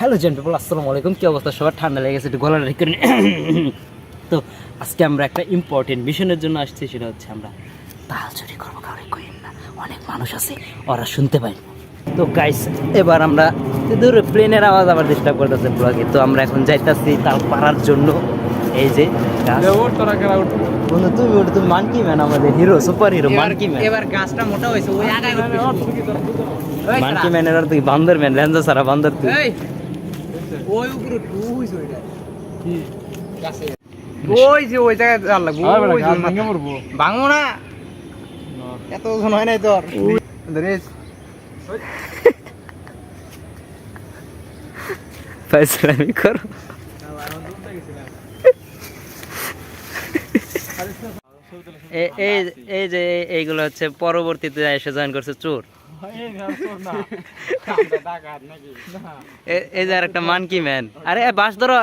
Hello gen people আসসালামু আলাইকুম। কি অবস্থা? সবার ঠান্ডা লেগেছে একটু গলা রেখে। তো আজকে আমরা একটা ইম্পর্টেন্ট মিশনের জন্য আসছি সেটা হচ্ছে আমরা তাল চুরি করব কাউরে কইেন না। অনেক মানুষ আছে ওরা শুনতে পাই তো গাইস এবার আমরা দূর প্লেনের আওয়াজ আবার ডিস্টার্ব করতেছে ব্লগে তো আমরা এখন যাইতাছি তাল পাড়ার জন্য। এই যে বন্ধু তুমি ওটা তুমি মানকি ম্যান আমাদের hero super hero monkey man এবার গাছটা মোটা হয়েছে ওই আগায় মানকি ম্যানের আর তুই বান্দর ম্যান রেঞ্জার সারা বান্দর তুই। ওই উপরে টু হইছে ওইটা। ওই যে ওই জায়গায় জাল লাগবো ওই যে ভাঙবো না। এত ওজন হয় নাই তোর ধরিস ফাইসলামি করো। এই এই যে এইগুলো হচ্ছে পরবর্তীতে এসে জয়েন করছে চোর। এই যে আর একটা মানকি ম্যান? আরে বাস ধরো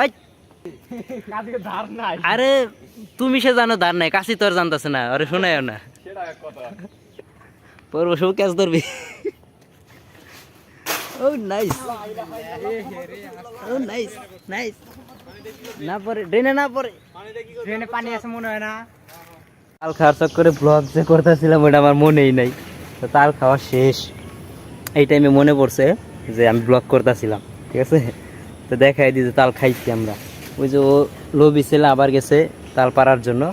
আরে তুমি সে জানো দার নাই কাশি তোর জানতেছে না আরে শোনায় না। সব ক্যাচ ধরবি। Oh nice. Oh nice nice. না পরে ড্রেনে না পরে। ট্রেনে পানি আছে মনে হয় না। চক্করে ব্লগ যে করতেছিলাম ওটা আমার মনেই নাই। তো তাল খাওয়া শেষ। এই টাইমে মনে পড়ছে যে আমি ব্লগ করতেছিলাম ঠিক আছে? তো দেখাই দিই যে তাল খাইছি আমরা। ওই যে ও লোভি ছিল আবার গেছে তাল পাড়ার জন্য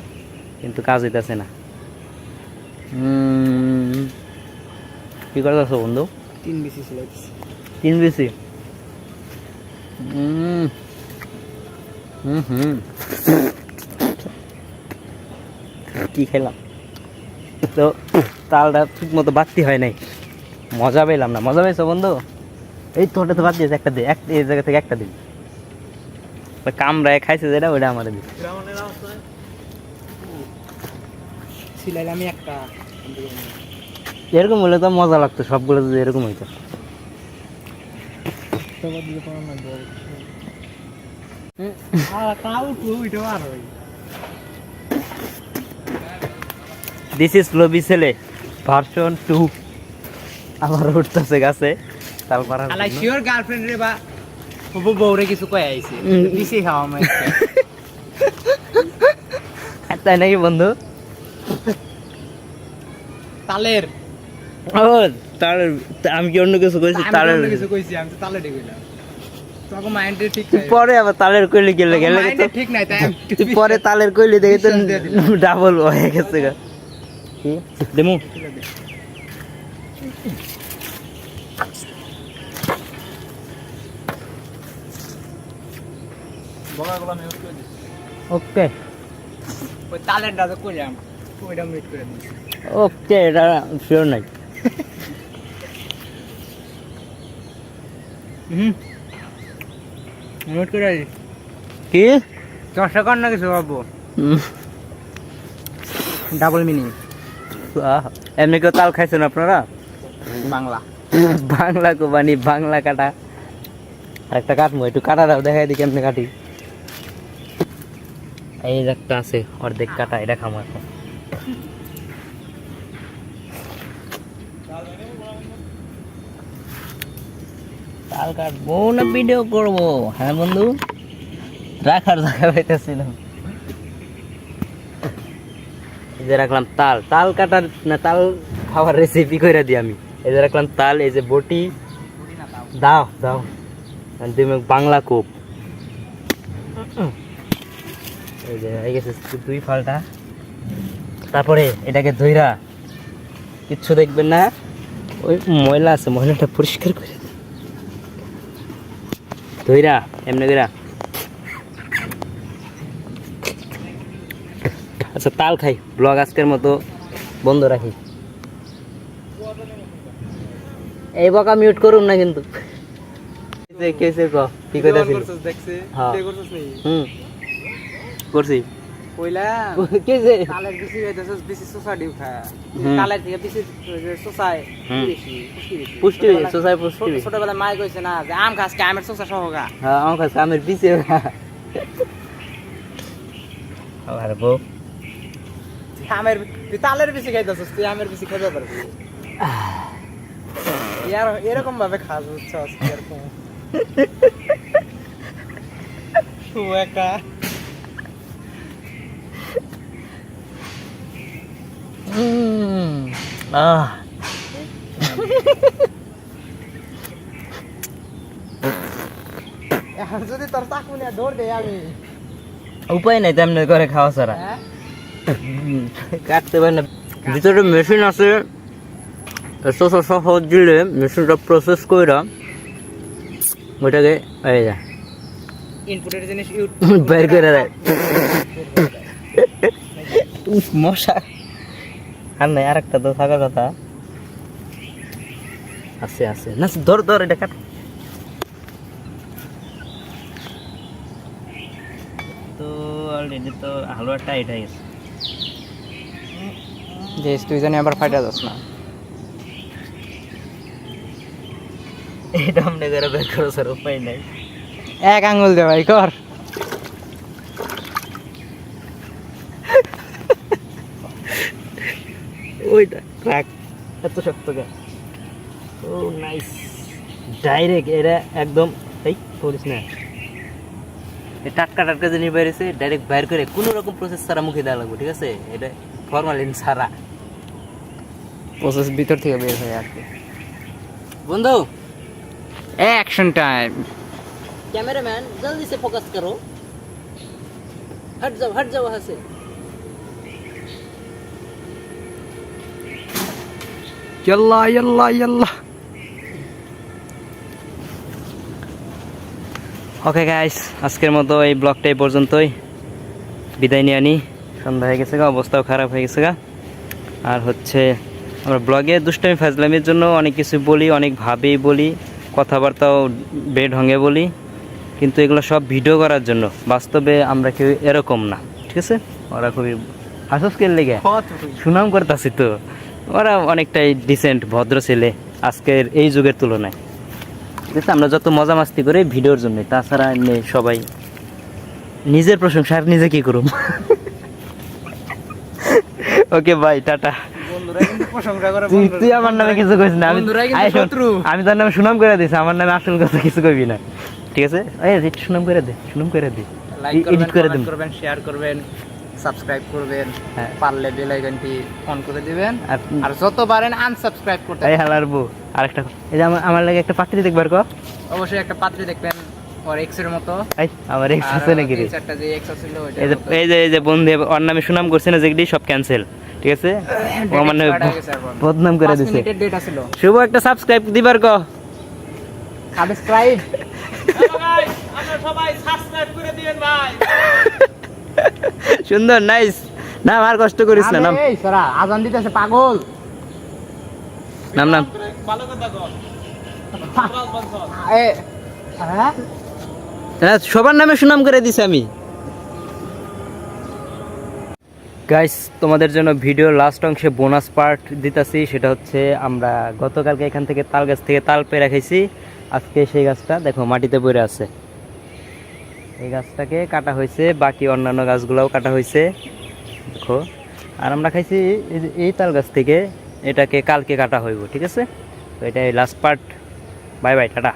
কিন্তু কাজ হইতেছে না। কি করতেছ বন্ধু? তিন বেশি ছিল তিন বেশি হুম হুম হুম। কি খেলাম? তো তালটা ঠিক মতো বাড়তি হয় নাই। মজা পেলাম না। মজা পেয়েছ বন্ধু? এই তো ওটা তো বাদ দিয়েছে একটা দে এক এই জায়গা থেকে একটা দিন কামড়ায় খাইছে যেটা ওটা আমার দিন এরকম হলে তো মজা লাগতো সবগুলো যদি এরকম হইতো। আর তাও টু উঠে আর ওই দিস ইজ লবি ছেলে ভার্সন টু আবার উঠতেছে গাছে আলাই শিওর গার্লফ্রেন্ড রে বা হবু বউরে কিছু কই আইছে। দিছি খাওয়া আমি তাই নাকি বন্ধু? তালের। ও তার আমি কি অন্য কিছু কইছি? তালের। অন্য কিছু কইছি আমি তো তালে কইলাম। তোকে মাইন্ডে ঠিক নাই। পরে আবার তালের কইলে গেলে গেলে ঠিক নাই পরে তালের কইলে দেখে তো। ডাবল হয়ে গেছে গা। কি? দেমু। ওকে। ওই তালের ডাজে কইলাম ওইটা মিট করে দিই ওকে এটা শিওর নাই। হুম। মিট করে দিই কি? দশটা কর না কিছু ভাববো? ডাবল মিনিং এমনি কেউ তাল খাইছেন আপনারা? বাংলা। বাংলা কোবানি বাংলা কাটা। একটা কাটবো একটু কাটা দাও দেখাই দিই কেমনে কাটি। এই একটা আছে অর্ধেক কাটা এটা খামো এখন। তাল কাটবো না ভিডিও করব? হ্যাঁ বন্ধু? রাখার জায়গা পাইতেছিলাম এই যে রাখলাম তাল। তাল কাটার না, তাল খাওয়ার রেসিপি করে দিই আমি। এই যে রাখলাম তাল, এই যে বটি। দাও দাও। তুমি বাংলা কোপ। এই যে, হয়ে গেছে দুই ফালটা। তারপরে এটাকে ধইরা কিচ্ছু দেখবেন না। ওই ময়লা আছে, ময়লাটা পরিষ্কার করে দিই। ধইরা, এমনি ধইরা। আচ্ছা তাল খাই। ব্লগ আজকের মতো বন্ধ রাখি। এই বকা মিউট করুন না কিন্তু। কেসে কেসে ক কি? কইতাছিস দেখছে? হ্যাঁ। তে করছস হুম। করছি। কইলা? কেসে কালের বেশি হইতাছস বেশি সোসাইটি উঠা। কালের থেকে বেশি সোসাই পুষ্টি বেশি। ছোটবেলায়- সোসাই পুষ্টি ছোট- মাই কইছে না যে আম খাস আমের সোসা সহগা হ্যাঁ আমার কাছে আমের পিছে আর বউ? আমের তালের বেশি খাইতাছস তুই আমের বেশি খাইতে পারবি। ইয়ার এরকম ভাবে খাস বুঝছস এরকম। আহ। যদি তোর চাকু নিয়ে দৌড় দেয় আমি। উপায় নাই তেমনি করে খাওয়া ছাড়া। হ্যাঁ? কাটতে পারে না। ভিতরে মেশিন আছে। এত সহজ দিলে মেশিনটা প্রসেস করে ওইটাকে এই যা ইনপুটের জিনিস বের করে দেয়। মশা। আর নাই আর একটা তো থাকার কথা। আছে আছে। না ধর ধর এটা কাট। তো অলরেডি তো হালুয়া টাইট হয়ে গেছে। যে তুই জানি আবার ফাইটা যাস না। এটা আমনে করে বের করো স্যার উপায় নাই। এক আঙ্গুল দে ভাই কর। ওইটা রাখ। এত শক্ত গা। ও নাইস ডাইরেক্ট এটা একদম এই করিস না। টাটকা টাটকা জিনিস বেরিয়েছে ডাইরেক্ট বাইর করে কোনো রকম প্রসেস ছাড়া মুখে দেওয়া লাগবে ঠিক আছে? এটা ফর্মালিন ছাড়া। প্রসেস ভিতর থেকে বের হয়ে বন্ধু? অ্যাকশন টাইম ক্যামেরাম্যান জলদি সে ফোকাস করো। হট যাও হট যাও হাসে। ওকে গাইস আজকের মতো এই ব্লগটাই পর্যন্তই। বিদায় নিয়ে আনি। সন্ধ্যা হয়ে গেছে গা, অবস্থাও খারাপ হয়ে গেছে গা। আর হচ্ছে, আমরা ব্লগে দুষ্টামি ফাজলামির জন্য অনেক কিছু বলি, অনেক ভাবেই বলি, কথাবার্তাও বেঢঙ্গে বলি, কিন্তু এগুলো সব ভিডিও করার জন্য। বাস্তবে আমরা কেউ এরকম না, ঠিক আছে? ওরা খুবই হাসস্কের লেগে সুনাম করতেছি তো। ওরা অনেকটাই ডিসেন্ট ভদ্র ছেলে আজকের এই যুগের তুলনায়। ঠিক আছে, আমরা যত মজা মাস্তি করি ভিডিওর জন্য তাছাড়া এমনি সবাই নিজের প্রশংসা আর নিজে কি করুম? Okay bye tata. বন্ধুরা কিন্তু প্রশংসা করে তুই আমার নামে কিছু কইস না আমি তার নামে সুনাম করে দিছি আমার নামে আসল কথা কিছু কইবি না। ঠিক আছে? এই সুনাম করে দে সুনাম করে দে। লাইক করবেন করে দিন করবেন শেয়ার করবেন সাবস্ক্রাইব করবেন হ্যাঁ। পারলে বেল আইকনটি অন করে দিবেন। আর আর যত পারেন আনসাবস্ক্রাইব করতে এই হালার বউ আরেকটা এই যে আমার আমার লাগে একটা পাত্রী দেখবার কো। অবশ্যই একটা পাত্রী দেখবেন। ওর এক্সের মতো। এই আমার এক্স আছে নাকি রে? চারটা যে এক্স ছিল ওইটার এই যে এই যে এই যে বন্ধু ওর নামে সুনাম করছে না যেগুলি সব ক্যান্সেল ঠিক আছে? ও আমার নামে Date expired গেছে এখন। বদনাম করে দিছে। ডেট আছিল। শুভ একটা সাবস্ক্রাইব দিবার ক। সাবস্ক্রাইব সুন্দর নাইস না আর কষ্ট করিস না নাম। এই সরা আজান দিতেছে পাগল। নাম নাম। এ হ্যাঁ? সবার নামে সুনাম করে দিছি আমি। গাইস তোমাদের জন্য ভিডিও লাস্ট অংশে বোনাস পার্ট দিতেছি, সেটা হচ্ছে আমরা গতকালকে এখান থেকে তাল গাছ থেকে তাল পেয়ে রাখাইছি আজকে সেই গাছটা দেখো, মাটিতে পড়ে আছে। এই গাছটাকে কাটা হয়েছে, বাকি অন্যান্য গাছগুলোও কাটা হয়েছে। দেখো, আর আমরা খাইছি এই এই তাল গাছ থেকে, এটাকে কালকে কাটা হইব, ঠিক আছে? তো এটাই last part bye bye tata.